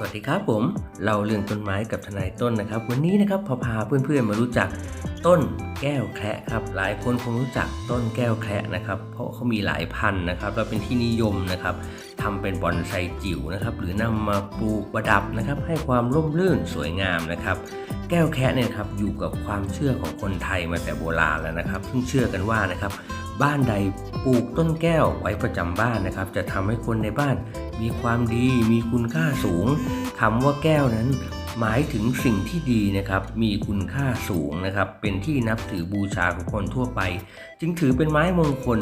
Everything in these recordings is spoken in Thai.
สวัสดีครับผมเราเรื่องต้นไม้กับทนายต้นนะครับ วันนี้นะครับพอพาเพื่อนๆมารู้จักต้นแก้วแคระครับ หลายคนคงรู้จักต้นแก้วแคระนะครับ เพราะเขามีหลายพันธุ์นะครับและเป็นที่นิยมนะครับทำเป็นบอนไซจิ๋วนะครับ หรือนำมาปลูกประดับนะครับ ให้ความร่มรื่นสวยงามนะครับ แก้วแคะเนี่ยครับอยู่กับความเชื่อของคนไทยมาแต่โบราณแล้วนะครับ ซึ่งเชื่อกันว่านะครับบ้านใดปลูกต้นแก้วไว้ประจำบ้านนะครับ จะทำให้คนในบ้าน มีความดี มีคุณค่าสูงคำว่าแก้วนั้นหมายถึงสิ่งที่ดีนะครับ มีคุณค่าสูงนะครับ เป็นที่นับถือบูชาของคนทั่วไป จึงถือเป็นไม้มงคล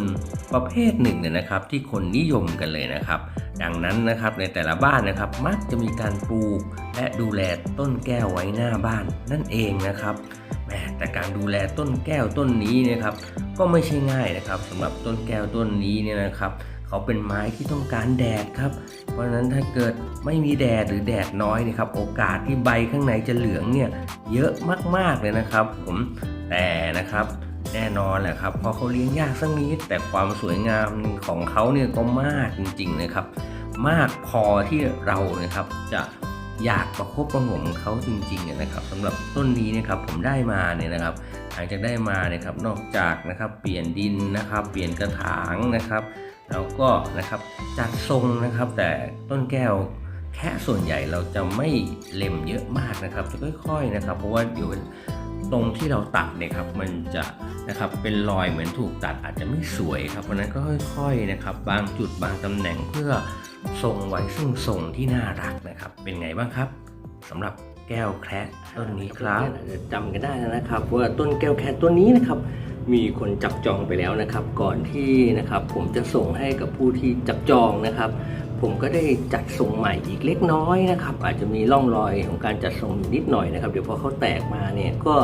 ประเภทหนึ่งเนี่ยนะครับ ที่คนนิยมกันเลยนะครับ ดังนั้นนะครับในแต่ละบ้านนะครับ มักจะมีการปลูก และดูแลต้นแก้วไว้หน้าบ้านนั่นเองนะครับแหมแต่การดูแลต้นแก้วต้นนี้เนะครับ ก็ไม่ใช่ง่ายนะครับสำหรับต้นแก้วต้นนี้เนี่ยนะครับ เขาเป็นไม้ที่ต้องการแดดครับ เพราะฉะนั้นถ้าเกิดไม่มีแดดหรือแดดน้อยนะครับโอกาสที่ใบข้างในจะเหลืองเนี่ยเยอะมากๆเลยนะครับ ผมแต่นะครับแน่นอนแหละครับเพอเขาเลี้ยงยากสักนิด แต่ความสวยงามของเขาเนี่ยก็มากจริงๆนะครับ มากพอที่เรานะครับจะอยากประคบประหงมเขาจริงๆเนี่ยนะครับสำหรับต้นนี้นะครับผมได้มาเนี่ยนะครับหลังจากได้มาเนี่ยครับนอกจากนะครับเปลี่ยนดินนะครับ เปลี่ยนกระถางนะครับ แล้วก็นะครับจัดทรงนะครับแต่ต้นแก้วแค่ส่วนใหญ่เราจะไม่เล็มเยอะมากนะครับ จะค่อยๆนะครับ เพราะว่าเดี๋ยวตรงที่เราตัดเนี่ยครับมันจะนะครับเป็นรอยเหมือนถูกตัดอาจจะไม่สวยครับเพราะฉะนั้นก็ค่อยๆนะครับ บางจุดบางตำแหน่งเพื่อทรงไว้ซึ่งทรงที่น่ารักนะครับ เป็นไงบ้างครับสำหรับ แก้วแคระต้นนี้ครับจำกันได้นะครับว่าต้นแก้วแคระต้นนี้นะครับ มีคนจับจองไปแล้วนะครับ ก่อนที่นะครับผมจะส่งให้กับผู้ที่จับจองนะครับ ผมก็ได้จัดส่งใหม่อีกเล็กน้อยนะครับ อาจจะมีร่องรอยของการจัดส่งนิดหน่อยนะครับ เดี๋ยวพอเขาแตกมาเนี่ยก็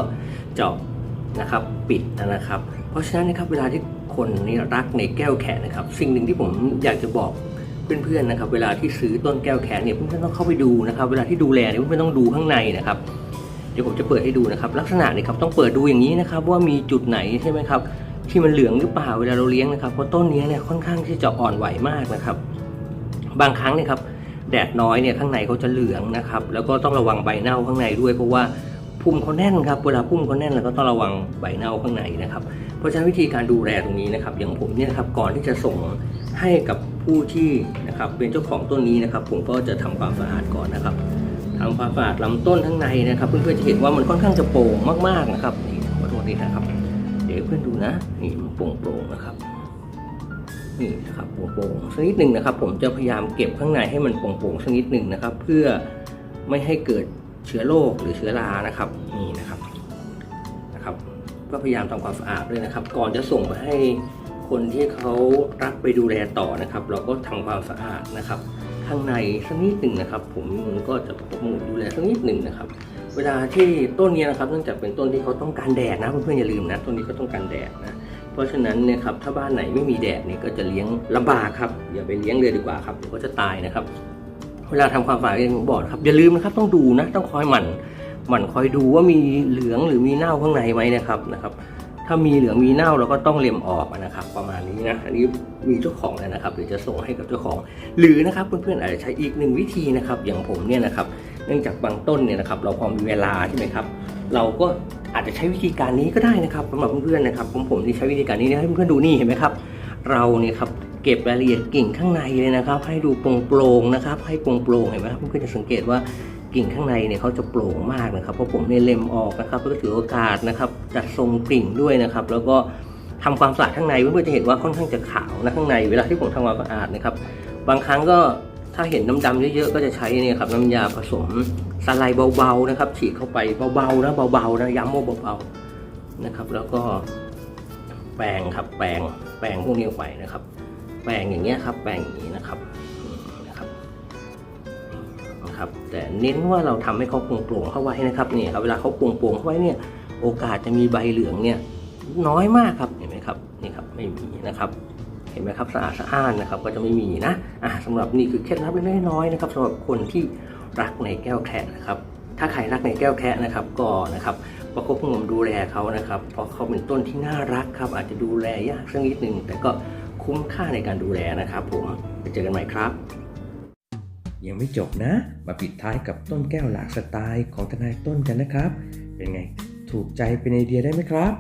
เจาะนะครับปิดนะครับ เพราะฉะนั้นนะครับเวลาที่คนนี่รักในแก้วแขนนะครับ สิ่งหนึ่งที่ผมอยากจะบอก เพื่อนๆนะครับ เวลาที่ซื้อต้นแก้วแขนเนี่ยเพื่อนๆต้องเข้าไปดูนะครับ เวลาที่ดูแลเนี่ยเพื่อนๆต้องดูข้างในนะครับ เดี๋ยวผมจะเปิดให้ดูนะครับ ลักษณะเนี่ยครับต้องเปิดดูอย่างนี้นะครับ ว่ามีจุดไหนใช่ไหมครับ ที่มันเหลืองหรือเปล่าเวลาเราเลี้ยงนะครับเพราะต้นนี้เนี่ยค่อนข้างที่จะอ่อนไหวมากนะครับ บางครั้งเนี่ยครับแดดน้อยเนี่ยข้างในเขาจะเหลืองนะครับ แล้วก็ต้องระวังใบเน่าข้างในด้วยเพราะว่าพุ่มเขาแน่นครับเวลาพุ่มเขาแน่นเราก็ต้องระวังใบเน่าข้างในนะครับ เพราะฉะนั้นวิธีการดูแลตรงนี้นะครับ อย่างผมเนี่ยครับก่อนที่จะส่งให้กับ ผู้ที่นะครับเป็นเจ้าของต้นนี้นะครับ ผมก็จะทำความสะอาดก่อนนะครับทำความสะอาดลำต้นข้งในนะครับ เพื่อนๆจะเห็นว่ามันค่อนข้างจะโปร่งมากๆนะครับนี่ขอโทษทีนะครับ เดี๋ยวเพื่อนดูนะนี่มันโปร่งๆนะครับนี่นะครับโปร่งๆสักนิดหนึ่งนะครับ ผมจะพยายามเก็บข้างในให้มันโปร่งๆสักนิดหนึ่งนะครับ เพื่อไม่ให้เกิดเชื้อโรคหรือเชื้อรานะครับนี่นะครับนะครับ ก็พยายามทำความสะอาดด้วยนะครับ ก่อนจะส่งไปให้ คนที่เขารับไปดูแลต่อนะครับ เราก็ทำความสะอาดนะครับ ข้างในสักนิดหนึ่งนะครับ ผมก็จะประมูลดูแลสักนิดหนึ่งนะครับ เวลาที่ต้นนี้นะครับเนื่องจากเป็นต้นที่เขาต้องการแดดนะเพื่อนๆอย่าลืมนะต้นนี้ก็ต้องการแดดนะเพราะฉะนั้นเนี่ยครับถ้าบ้านไหนไม่มีแดดเนี่ยก็จะเลี้ยงลำบากครับอย่าไปเลี้ยงเลยดีกว่าครับเดี๋ยวก็จะตายนะครับ เวลาทำความสะอาดองผมบอกครับอย่าลืมนะครับต้องดูนะต้องคอยหมั่นหมั่นคอยดูว่ามีเหลืองหรือมีเน่าข้างในไหมนะครับนะครับ ถ้ามีเหลืองมีเน่าเราก็ต้องเล็มออกนะครับ ประมาณนี้นะอันนี้มีเจ้าของแล้วนะครับเดี๋ยวจะส่งให้กับเจ้าของ หรือนะครับเพื่อนๆอาจจะใช้อีกหนึ่งวิธีนะครับ อย่างผมเนี่ยนะครับ เนื่องจากบางต้นเนี่ยนะครับ เราพอมีเวลาใช่ไหมครับ เราก็อาจจะใช้วิธีการนี้ก็ได้นะครับสำหรับเพื่อนๆนะครับผมผมที่ใช้วิธีการนี้นะให้เพื่อนๆดูนี่เห็นไหมครับ เราเนี่ยครับเก็บรายละเอียดกิ่งข้างในเลยนะครับ ให้ดูโปร่งๆนะครับ ให้โปร่งๆเห็นไหมครับเพื่อนๆจะสังเกตว่า กิ่งข้างในเนี่ยเขาจะโปร่งมากนะครับเพราะผมเนี่ยเล็มออกนะครับแล้วก็ถือโอกาสนะครับจัดทรงกิ่งด้วยนะครับ แล้วก็ทำความสะอาดข้างในเพื่อนๆจะเห็นว่าค่อนข้างจะขาวนะข้างในเวลาที่ผมทำความสะอาดนะครับ บางครั้งก็ถ้าเห็นดำๆเยอะๆก็จะใช้เนี่ยครับน้ำยาผสมสไลด์เบาๆนะครับ ฉีดเข้าไปเบาๆนะเบาๆนะย้ำว่าเบาๆนะครับ แล้วก็แปรงครับแปรงแปรงพวกนี้ไปนะครับ แปรงอย่างเงี้ยครับแปรงอย่างนี้นะครับ นะครับ แต่เน้นว่าเราทำให้เขาโปร่งๆเข้าไว้นะครับเนี่ยครับเวลาเขาโปร่งๆเข้าไว้เนี่ยโอกาสจะมีใบเหลืองเนี่ยน้อยมากครับเห็นไหมครับนี่ครับไม่มีนะครับเห็นไหมครับสะอาดสะอ้านนะครับก็จะไม่มีนะอะสำหรับนี่คือเคล็ดลับเล็กๆน้อยๆนะครับสำหรับคนที่รักในแก้วแคะนะครับถ้าใครรักในแก้วแคะนะครับก็นะครับประคบประงมดูแลเขานะครับเพราะเขาเป็นต้นที่น่ารักครับ อาจจะดูแลยากสักนิดหนึ่งแต่ก็คุ้มค่าในการดูแลนะครับผมไปเจอกันใหม่ครับ ยังไม่จบนะ มาปิดท้ายกับต้นแก้วหลากสไตล์ของทนายต้นกันนะครับ เป็นไง ถูกใจเป็นไอเดียได้ไหมครับ